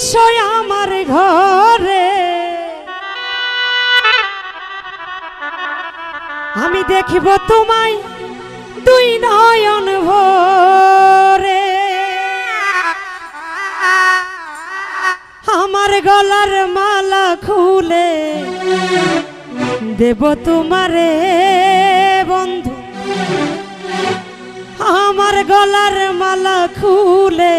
আসো আমার ঘরে। আমি দেখিব তোমায় দুই নয়ন ভরে। আমার গলার মালা খুলে দেব তোমারে বন্ধু। আমার গলার মালা খুলে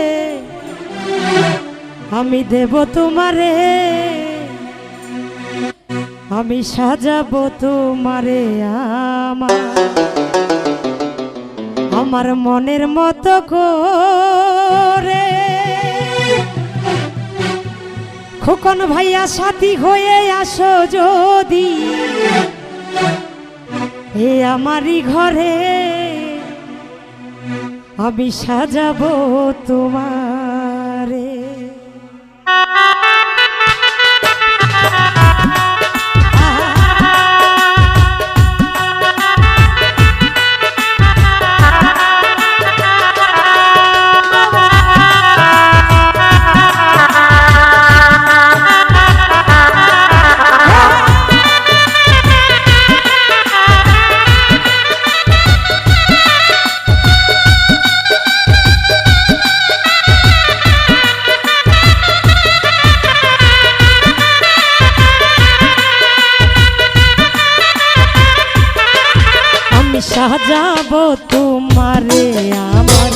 আমি দেব তোমারে। আমি সাজাবো তোমারে আমার। আমার মনের মতো করে। খোকন ভাইয়া, সাথী হয়ে আসো যদি। এ আমারই ঘরে। আমি সাজাবো তোমারে। সাজাবো তোমারে আমার।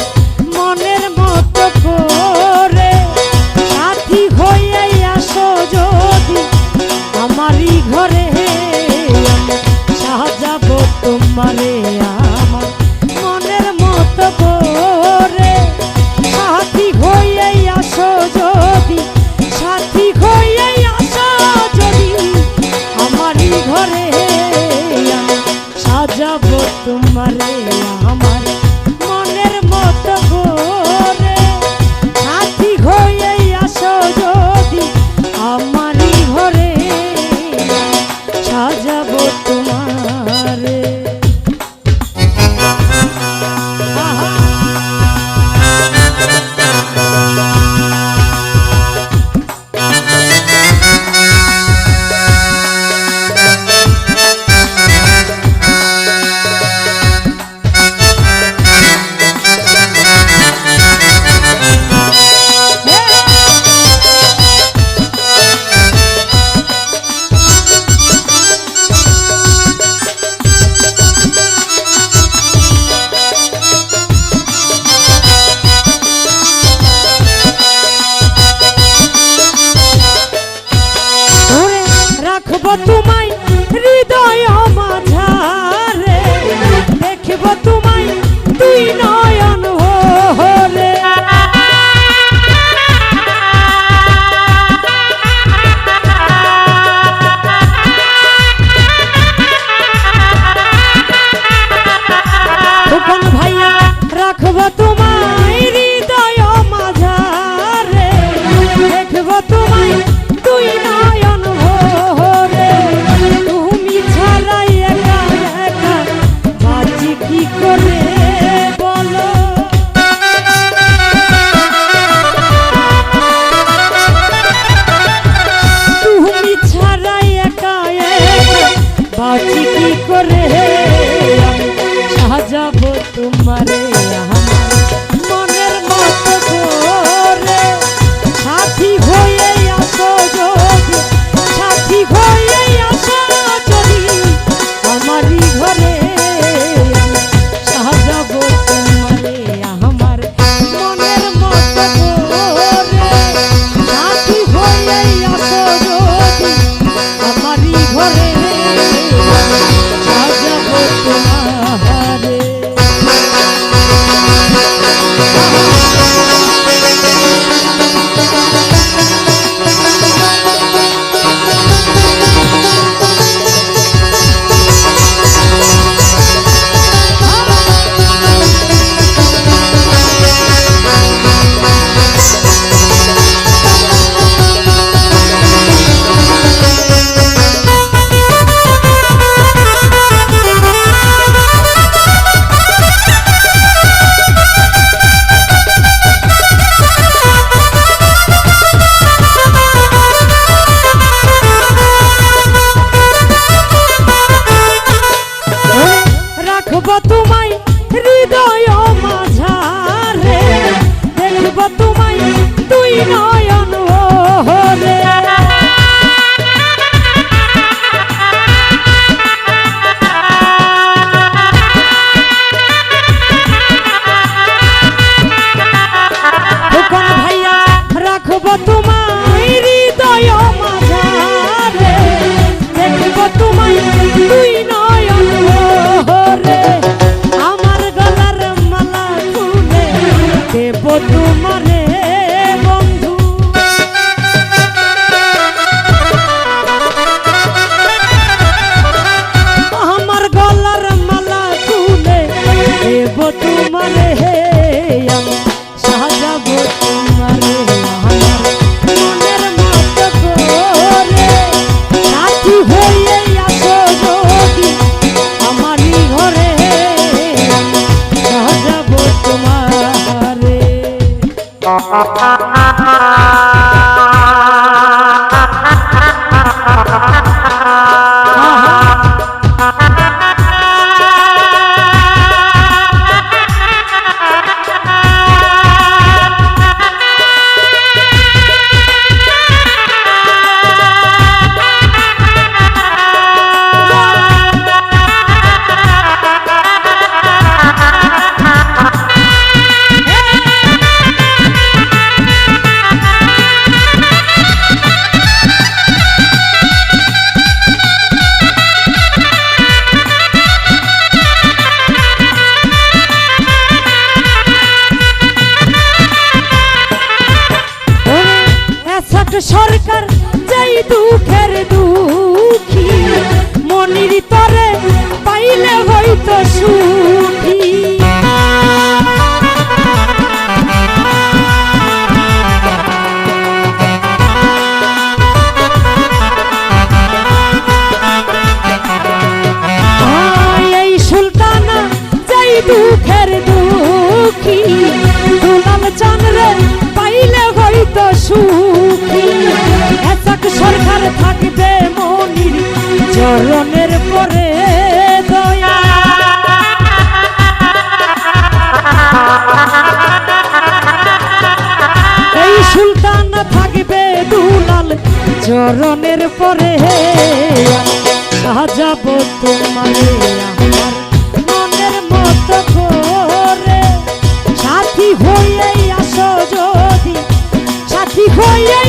তোমায় দেখব তোমায় হৃদয় মাঝারে দেখব তোমায় তুই নয় তোমারে Thank you. যাই দুঃখের দুঃখী মনির তরে পাইলে হইতো সুখী। চরণের পরে দয়া। এই সুলতান থাকবে দুলাল চরণের পরে। সাজাবো তোমারে মনের মতো করে। সাথী হয়ে আসো যদি, সাথী হয়ে